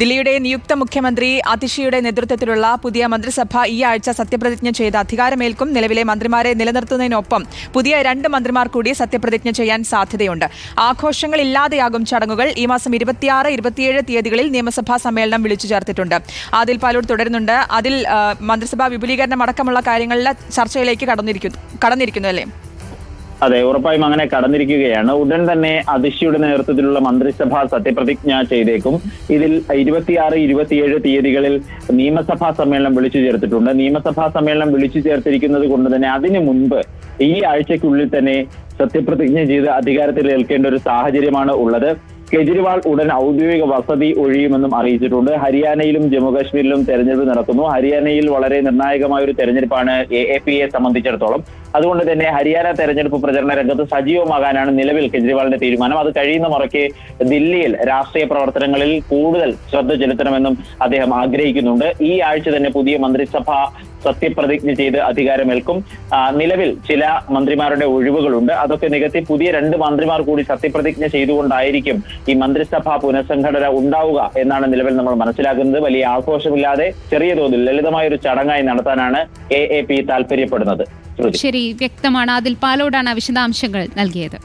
ദില്ലിയുടെ നിയുക്ത മുഖ്യമന്ത്രി അതിഷിയുടെ നേതൃത്വത്തിലുള്ള പുതിയ മന്ത്രിസഭ ഈ ആഴ്ച സത്യപ്രതിജ്ഞ ചെയ്ത അധികാരമേൽക്കും. നിലവിലെ മന്ത്രിമാരെ നിലനിർത്തുന്നതിനൊപ്പം പുതിയ രണ്ട് മന്ത്രിമാർ കൂടി സത്യപ്രതിജ്ഞ ചെയ്യാൻ സാധ്യതയുണ്ട്. ആഘോഷങ്ങൾ ഇല്ലാതെയാകും ചടങ്ങുകൾ. ഈ മാസം ഇരുപത്തിയാറ് ഇരുപത്തിയേഴ് തീയതികളിൽ നിയമസഭാ സമ്മേളനം വിളിച്ചു ചേർത്തിട്ടുണ്ട്. ആദിൽ പാലൂർ തുടരുന്നുണ്ട്. അതിൽ മന്ത്രിസഭാ വിപുലീകരണം അടക്കമുള്ള കാര്യങ്ങളിൽ ചർച്ചയിലേക്ക് കടന്നിരിക്കുന്നു കടന്നിരിക്കുന്നു അല്ലേ? അതെ ഉറപ്പായും അങ്ങനെ കടന്നിരിക്കുകയാണ്. ഉടൻ തന്നെ അതിഷിയുടെ നേതൃത്വത്തിലുള്ള മന്ത്രിസഭ സത്യപ്രതിജ്ഞ ചെയ്തേക്കും. ഇതിൽ ഇരുപത്തിയാറ് ഇരുപത്തിയേഴ് തീയതികളിൽ നിയമസഭാ സമ്മേളനം വിളിച്ചു ചേർത്തിട്ടുണ്ട്. നിയമസഭാ സമ്മേളനം വിളിച്ചു ചേർത്തിരിക്കുന്നത് കൊണ്ട് തന്നെ അതിനു മുൻപ് ഈ ആഴ്ചക്കുള്ളിൽ തന്നെ സത്യപ്രതിജ്ഞ ചെയ്ത് അധികാരത്തിൽ ഏൽക്കേണ്ട ഒരു സാഹചര്യമാണ് ഉള്ളത്. കെജ്രിവാൾ ഉടൻ ഔദ്യോഗിക വസതി ഒഴിയുമെന്നും അറിയിച്ചിട്ടുണ്ട്. ഹരിയാനയിലും ജമ്മുകാശ്മീരിലും തെരഞ്ഞെടുപ്പ് നടക്കുന്നു. ഹരിയാനയിൽ വളരെ നിർണായകമായ ഒരു തെരഞ്ഞെടുപ്പാണ് എ എ പി എ സംബന്ധിച്ചിടത്തോളം. അതുകൊണ്ട് തന്നെ ഹരിയാന തെരഞ്ഞെടുപ്പ് പ്രചരണ രംഗത്ത് സജീവമാകാനാണ് നിലവിൽ കെജ്രിവാളിന്റെ തീരുമാനം. അത് കഴിയുന്ന മുറയ്ക്ക് ദില്ലിയിൽ രാഷ്ട്രീയ പ്രവർത്തനങ്ങളിൽ കൂടുതൽ ശ്രദ്ധ ചെലുത്തണമെന്നും അദ്ദേഹം ആഗ്രഹിക്കുന്നുണ്ട്. ഈ ആഴ്ച തന്നെ പുതിയ മന്ത്രിസഭ സത്യപ്രതിജ്ഞ ചെയ്ത് അധികാരമേൽക്കും. നിലവിൽ ചില മന്ത്രിമാരുടെ ഒഴിവുകളുണ്ട്. അതൊക്കെ നികത്തി പുതിയ രണ്ട് മന്ത്രിമാർ കൂടി സത്യപ്രതിജ്ഞ ചെയ്തുകൊണ്ടായിരിക്കും ഈ മന്ത്രിസഭ പുനഃസംഘടന ഉണ്ടാവുക എന്നാണ് നിലവിൽ നമ്മൾ മനസ്സിലാക്കുന്നത് വലിയ ആഘോഷമില്ലാതെ ചെറിയ തോതിൽ ലളിതമായ ഒരു ചടങ്ങായി നടത്താനാണ് എ എ പി താല്പര്യപ്പെടുന്നത്. ശരി വ്യക്തമാണ്. അതിൽ പാലോടാണ് വിശദാംശങ്ങൾ നൽകിയത്.